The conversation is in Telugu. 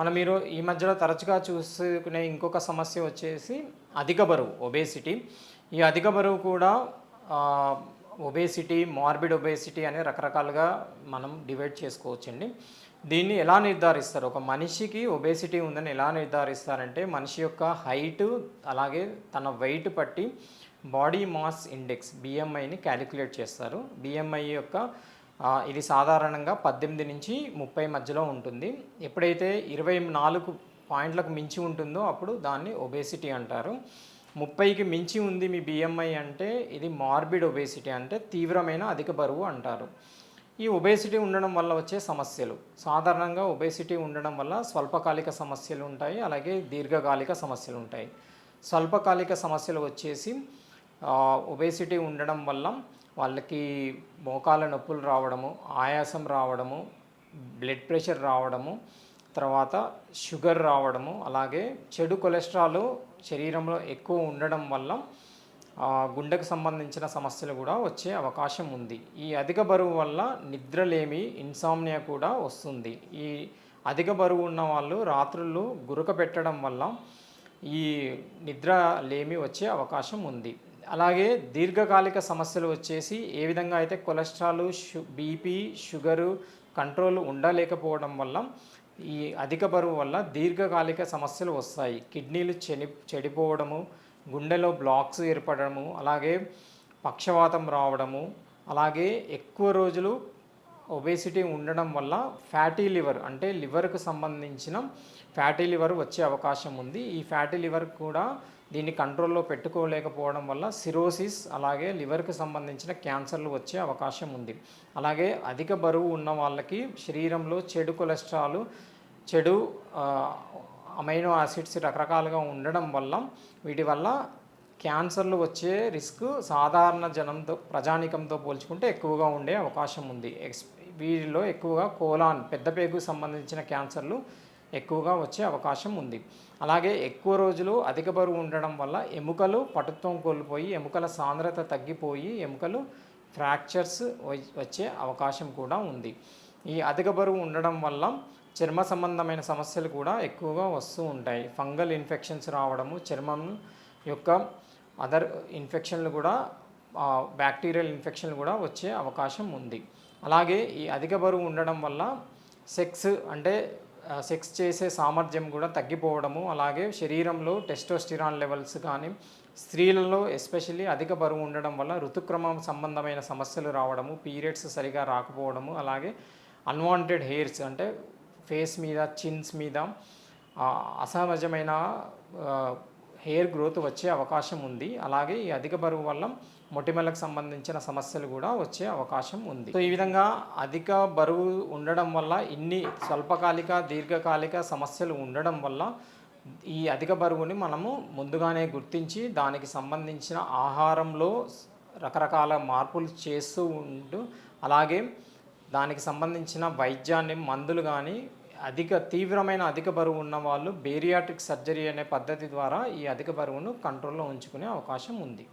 మనం మీరు ఈ మధ్యలో తరచుగా చూసుకునే ఇంకొక సమస్య వచ్చేసి అధిక బరువు ఒబేసిటీ ఈ అధిక బరువు కూడా ఒబేసిటీ మార్బిడ్ ఒబేసిటీ అనే రకరకాలుగా మనం డివైడ్ చేసుకోవచ్చండి. దీన్ని ఎలా నిర్ధారిస్తారు? ఒక మనిషికి ఒబేసిటీ ఉందని ఎలా నిర్ధారిస్తారంటే మనిషి యొక్క హైట్ అలాగే తన వెయిట్ పట్టి బాడీ మాస్ ఇండెక్స్ బిఎంఐని క్యాలిక్యులేట్ చేస్తారు. బిఎంఐ యొక్క ఇది సాధారణంగా పద్దెనిమిది నుంచి ముప్పై మధ్యలో ఉంటుంది. ఎప్పుడైతే ఇరవై నాలుగు పాయింట్లకు మించి ఉంటుందో అప్పుడు దాన్ని ఒబేసిటీ అంటారు. ముప్పైకి మించి ఉంది మీ బిఎంఐ అంటే ఇది మార్బిడ్ ఒబేసిటీ అంటే తీవ్రమైన అధిక బరువు అంటారు. ఈ ఒబేసిటీ ఉండడం వల్ల వచ్చే సమస్యలు. సాధారణంగా ఒబేసిటీ ఉండడం వల్ల స్వల్పకాలిక సమస్యలు ఉంటాయి అలాగే దీర్ఘకాలిక సమస్యలు ఉంటాయి. స్వల్పకాలిక సమస్యలు వచ్చేసి ఒబేసిటీ ఉండడం వల్ల వాళ్ళకి మోకాల నొప్పులు రావడము ఆయాసం రావడము బ్లడ్ ప్రెషర్ రావడము తర్వాత షుగర్ రావడము అలాగే చెడు కొలెస్ట్రాల్ శరీరంలో ఎక్కువ ఉండడం వల్ల గుండెకు సంబంధించిన సమస్యలు కూడా వచ్చే అవకాశం ఉంది. ఈ అధిక బరువు వల్ల నిద్రలేమి ఇన్సామ్నియా కూడా వస్తుంది. ఈ అధిక బరువు ఉన్న వాళ్ళు రాత్రులు గురక పెట్టడం వల్ల ఈ నిద్ర లేమి వచ్చే అవకాశం ఉంది. అలాగే దీర్ఘకాలిక సమస్యలు వచ్చేసి ఏ విధంగా అయితే కొలెస్ట్రాల్ షు బీపీ షుగరు కంట్రోల్ ఉండలేకపోవడం వల్ల ఈ అధిక బరువు వల్ల దీర్ఘకాలిక సమస్యలు వస్తాయి. కిడ్నీలు చెని చెడిపోవడము గుండెలో బ్లాక్స్ ఏర్పడము అలాగే పక్షవాతం రావడము అలాగే ఎక్కువ రోజులు ఒబేసిటీ ఉండడం వల్ల ఫ్యాటీ లివర్ అంటే లివర్కు సంబంధించిన ఫ్యాటీ లివర్ వచ్చే అవకాశం ఉంది. ఈ ఫ్యాటీ లివర్ కూడా దీన్ని కంట్రోల్లో పెట్టుకోలేకపోవడం వల్ల సిరోసిస్ అలాగే లివర్కి సంబంధించిన క్యాన్సర్లు వచ్చే అవకాశం ఉంది. అలాగే అధిక బరువు ఉన్న వాళ్ళకి శరీరంలో చెడు కొలెస్ట్రాల్ చెడు అమైనో యాసిడ్స్ రకరకాలుగా ఉండడం వల్ల వీటి వల్ల క్యాన్సర్లు వచ్చే రిస్క్ సాధారణ జనంతో ప్రజానికంతో పోల్చుకుంటే ఎక్కువగా ఉండే అవకాశం ఉంది. ఎక్స్ వీటిలో ఎక్కువగా కోలాన్ పెద్ద పేగుకు సంబంధించిన క్యాన్సర్లు ఎక్కువగా వచ్చే అవకాశం ఉంది. అలాగే ఎక్కువ రోజులు అధిక బరువు ఉండడం వల్ల ఎముకలు పటుత్వం కోల్పోయి ఎముకల సాంద్రత తగ్గిపోయి ఎముకలు ఫ్రాక్చర్స్ వచ్చే అవకాశం కూడా ఉంది. ఈ అధిక బరువు ఉండడం వల్ల చర్మ సంబంధమైన సమస్యలు కూడా ఎక్కువగా వస్తూ ఉంటాయి. ఫంగల్ ఇన్ఫెక్షన్స్ రావడము చర్మం యొక్క అదర్ ఇన్ఫెక్షన్లు కూడా బ్యాక్టీరియల్ ఇన్ఫెక్షన్లు కూడా వచ్చే అవకాశం ఉంది. అలాగే ఈ అధిక బరువు ఉండడం వల్ల సెక్స్ అంటే సెక్స్ చేసే సామర్థ్యం కూడా తగ్గిపోవడము అలాగే శరీరంలో టెస్టోస్టిరాన్ లెవెల్స్ కానీ స్త్రీలలో ఎస్పెషల్లీ అధిక బరువు ఉండడం వల్ల ఋతుక్రమం సంబంధమైన సమస్యలు రావడము పీరియడ్స్ సరిగా రాకపోవడము అలాగే అన్వాంటెడ్ హెయిర్స్ అంటే ఫేస్ మీద చిన్స్ మీద అసహజమైన హెయిర్ గ్రోత్ వచ్చే అవకాశం ఉంది. అలాగే ఈ అధిక బరువు వల్ల మొటిమలకు సంబంధించిన సమస్యలు కూడా వచ్చే అవకాశం ఉంది. సో ఈ విధంగా అధిక బరువు ఉండడం వల్ల ఇన్ని స్వల్పకాలిక దీర్ఘకాలిక సమస్యలు ఉండడం వల్ల ఈ అధిక బరువుని మనము ముందుగానే గుర్తించి దానికి సంబంధించిన ఆహారంలో రకరకాల మార్పులు చేస్తూ ఉంటూ అలాగే దానికి సంబంధించిన వైద్యాన్ని మందులు కానీ అధిక తీవ్రమైన అధిక బరువు ఉన్న వాళ్ళు బేరియాట్రిక్ సర్జరీ అనే పద్ధతి ద్వారా ఈ అధిక బరువును కంట్రోల్లో ఉంచుకునే అవకాశం ఉంది.